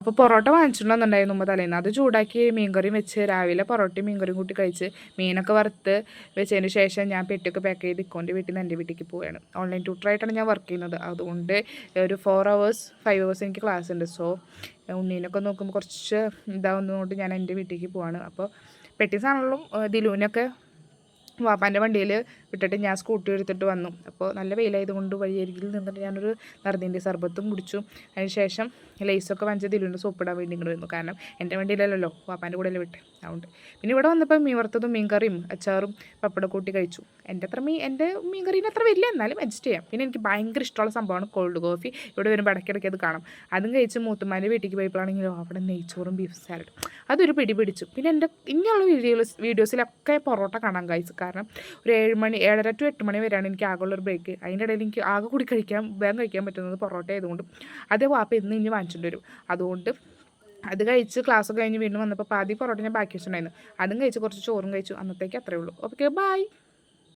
അപ്പോൾ പൊറോട്ട വാങ്ങിച്ചിട്ടുണ്ടെന്നുണ്ടായിരുന്നു മുമ്പ് തലേന്ന്. അത് ചൂടാക്കി മീൻകറിയും വെച്ച് രാവിലെ പൊറോട്ടയും മീൻകറിയും കൂട്ടി കഴിച്ച് മീനൊക്കെ വറുത്ത് വെച്ചതിന് ശേഷം ഞാൻ പെട്ടിയൊക്കെ പാക്ക് ചെയ്ത് ഇക്കോന്റെ വീട്ടിൽ നിന്ന് എന്റെ വീട്ടിലേക്ക് പോവുകയാണ്. ഓൺലൈൻ ട്യൂട്ടറായിട്ടാണ് ഞാൻ വർക്ക് ചെയ്യുന്നത്. അതുകൊണ്ട് ഒരു ഫോർ അവേഴ്സ് ഫൈവ് അവേഴ്സ് എനിക്ക് ക്ലാസ് ഉണ്ട്. സോ ഉണ്ണീനൊക്കെ നോക്കുമ്പോൾ കുറച്ച് ഇതാവുന്നതുകൊണ്ട് ഞാൻ എന്റെ വീട്ടിലേക്ക് പോവാണ്. അപ്പോൾ പെട്ടി സാധനങ്ങളും ദിലുവിനൊക്കെ വാപ്പാന്റെ വണ്ടിയിൽ വിട്ടിട്ട് ഞാൻ സ്കൂട്ടി എടുത്തിട്ട് വന്നു. അപ്പോൾ നല്ല വെയിലായതുകൊണ്ട് വഴിയരികിൽ നിന്നിട്ട് ഞാനൊരു നറുതിന്റെ സർബത്തും കുടിച്ചു. അതിനുശേഷം ലൈസൊക്കെ ലേസൊക്കെ വാങ്ങിച്ച് സോപ്പ് സോപ്പിടാൻ വേണ്ടി ഇങ്ങോട്ട് വന്നു. കാരണം എന്റെ വണ്ടിയിലല്ലോ വാപ്പാന്റെ കൂടെ അല്ലേ വിട്ട്. അതുകൊണ്ട് പിന്നെ ഇവിടെ വന്നപ്പോൾ മീൻ വറുത്തതും മീൻകറിയും അച്ചാറും പപ്പടം കൂട്ടി കഴിച്ചു. എന്റെ അത്ര മീൻ എന്റെ മീൻകറീന് അത്ര വലിയ എന്നാലും അഡ്ജസ്റ്റ് ചെയ്യാം. പിന്നെ എനിക്ക് ഭയങ്കര ഇഷ്ടമുള്ള സംഭവമാണ് കോൾഡ് കോഫി. ഇവിടെ വരുമ്പോൾ ഇടയ്ക്കിടയ്ക്ക് അത് കാണാം. അതും കഴിച്ച് മൂത്തുമാന്റെ വീട്ടിലേക്ക് പോയപ്പോഴാണെങ്കിലും അവിടെ നെയ്ച്ചോറും ബീഫ് സാലഡും. അതൊരു പിടി പിടിച്ചു. പിന്നെ എന്റെ ഇനിയുള്ള വീഡിയോസ് വീഡിയോസിലൊക്കെ പൊറോട്ട കാണാൻ കഴിച്ചു കാരണം ഒരു ഏഴ് മണി ഏഴര ടു എട്ട് മണി വരെയാണ് എനിക്ക് ആകെയുള്ളൊരു ബ്രേക്ക് അതിന്റെ ഇടയിൽ എനിക്ക് ആകെ കൂടി കഴിക്കാൻ വേഗം കഴിക്കാൻ പറ്റുന്നത് പൊറോട്ട ആയതുകൊണ്ട്. അതേ വാപ്പ ഇന്ന് ഇനി വാങ്ങിച്ചിട്ട് വരും. അതുകൊണ്ട് അത് കഴിച്ച് ക്ലാസ് കഴിഞ്ഞ് വീണ്ടും വന്നപ്പോൾ പാതി പൊറോട്ട ഞാൻ ബാക്കി വെച്ചിട്ടുണ്ടായിരുന്നു. അതും കഴിച്ച് കുറച്ച് ചോറും കഴിച്ചു. അന്നത്തേക്ക് അത്രയേ ഉള്ളൂ. Okay bye